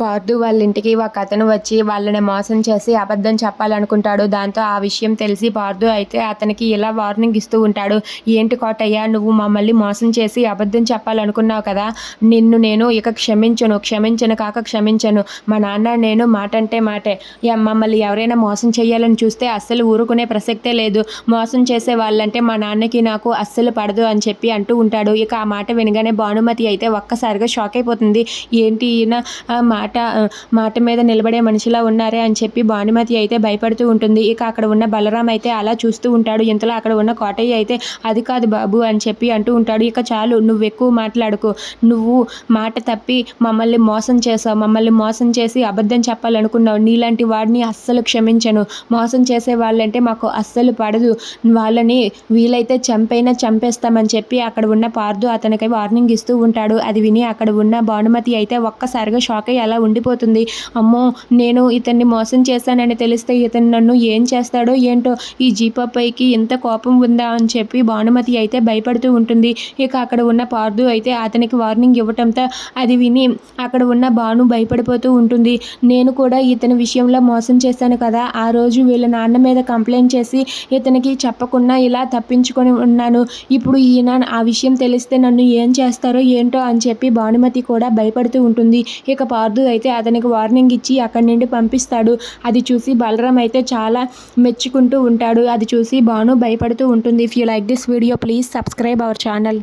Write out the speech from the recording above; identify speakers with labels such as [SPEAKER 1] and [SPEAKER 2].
[SPEAKER 1] పార్థు వాళ్ళ ఇంటికి ఒక అతను వచ్చి వాళ్ళని మోసం చేసి అబద్ధం చెప్పాలనుకుంటాడు. దాంతో ఆ విషయం తెలిసి పార్థు అయితే అతనికి ఇలా వార్నింగ్ ఇస్తూ ఉంటాడు. ఏంటి కోటయ్య నువ్వు మమ్మల్ని మోసం చేసి అబద్ధం చెప్పాలనుకున్నావు కదా? నిన్ను నేను ఇక క్షమించను క్షమించను కాక క్షమించను. మా నాన్న నేను మాట అంటే మాటే. యా- మమ్మల్ని ఎవరైనా మోసం చేయాలని చూస్తే అస్సలు ఊరుకునే ప్రసక్తే లేదు. మోసం చేసే వాళ్ళంటే మా నాన్నకి నాకు అస్సలు పడదు అని చెప్పి అంటూ ఉంటాడు. ఇక ఆ మాట వినగానే భానుమతి అయితే ఒక్కసారిగా షాక్ అయిపోతుంది. ఏంటి ఈయన ఆ మాట మాట మీద నిలబడే మనిషిలా ఉన్నారే అని చెప్పి భానుమతి అయితే భయపడుతూ ఉంటుంది. ఇక అక్కడ ఉన్న బలరాం అయితే అలా చూస్తూ ఉంటాడు. ఇంతలో అక్కడ ఉన్న కోటయ్య అయితే అది కాదు బాబు అని చెప్పి అంటూ ఉంటాడు. ఇక చాలు నువ్వు ఎక్కువ మాట్లాడుకో. నువ్వు మాట తప్పి మమ్మల్ని మోసం చేసావు. మమ్మల్ని మోసం చేసి అబద్ధం చెప్పాలనుకున్నావు. నీలాంటి వాడిని అస్సలు క్షమించను. మోసం చేసే వాళ్ళంటే మాకు అస్సలు పడదు. వాళ్ళని వీలైతే చంపైనా చంపేస్తామని చెప్పి అక్కడ ఉన్న పార్దు అతనికి వార్నింగ్ ఇస్తూ ఉంటాడు. అది విని అక్కడ ఉన్న భానుమతి అయితే ఒక్కసారిగా షాక్ అయ్యి అలా ఉండిపోతుంది. అమ్మో నేను ఇతన్ని మోసం చేశానని తెలిస్తే ఇతను నన్ను ఏం చేస్తాడో ఏంటో ఈ జీపాపైకి ఎంత కోపం ఉందా అని చెప్పి భానుమతి అయితే భయపడుతూ ఉంటుంది. ఇక అక్కడ ఉన్న పార్దు అయితే అతనికి వార్నింగ్ ఇవ్వటంతో అది విని అక్కడ ఉన్న భాను భయపడిపోతూ ఉంటుంది. నేను కూడా ఇతని విషయంలో మోసం చేశాను కదా ఆ రోజు వీళ్ళ నాన్న మీద కంప్లైంట్ చేసి ఇతనికి చెప్పకుండా ఇలా తప్పించుకొని ఉన్నాను. ఇప్పుడు ఈయన ఆ విషయం తెలిస్తే నన్ను ఏం చేస్తారో ఏంటో అని చెప్పి భానుమతి కూడా భయపడుతూ ఉంటుంది. ఇక పార్దు అయితే అతనికి వార్నింగ్ ఇచ్చి అక్కడి నుండి పంపిస్తాడు. అది చూసి బలరాం అయితే చాలా మెచ్చుకుంటూ ఉంటాడు. అది చూసి భాను భయపడుతూ ఉంటుంది. If you like this video please subscribe our channel